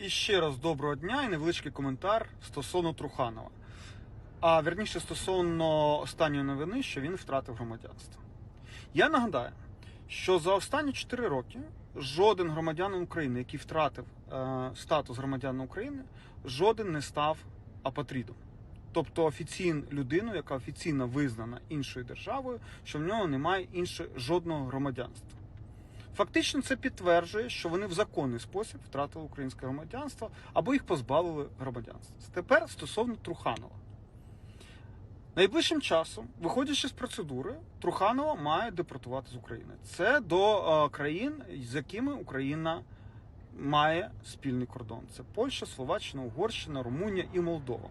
І ще раз доброго дня і невеличкий коментар стосовно Труханова. А верніше стосовно останньої новини, що він втратив громадянство. Я нагадаю, що за останні 4 роки жоден громадянин України, який втратив е, статус громадянина України, жоден не став апатрідом. Тобто офіційну людину, яка офіційно визнана іншою державою, що в нього немає іншого жодного громадянства. Фактично це підтверджує, що вони в законний спосіб втратили українське громадянство або їх позбавили громадянства. Тепер стосовно Труханова. Найближчим часом, виходячи з процедури, Труханова має депортувати з України. Це до е, країн, з якими Україна має спільний кордон. Це Польща, Словаччина, Угорщина, Румунія і Молдова.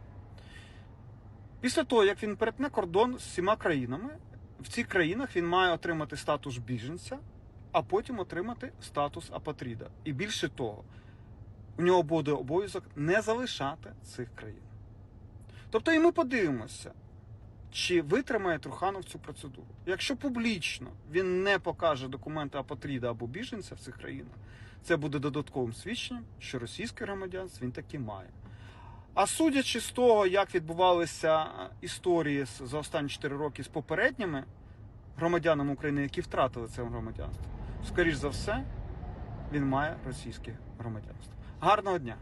Після того, як він перетне кордон з всіма країнами, в цих країнах він має отримати статус біженця, а потім отримати статус апатріда. І більше того, у нього буде обов'язок не залишати цих країн. Тобто, і ми подивимося, чи витримає Труханов цю процедуру. Якщо публічно він не покаже документи апатріда або біженця в цих країнах, це буде додатковим свідченням, що російське громадянство він таки має. А судячи з того, як відбувалися історії за останні 4 роки з попередніми громадянами України, які втратили це громадянство, скоріш за все, він має російське громадянство. Гарного дня!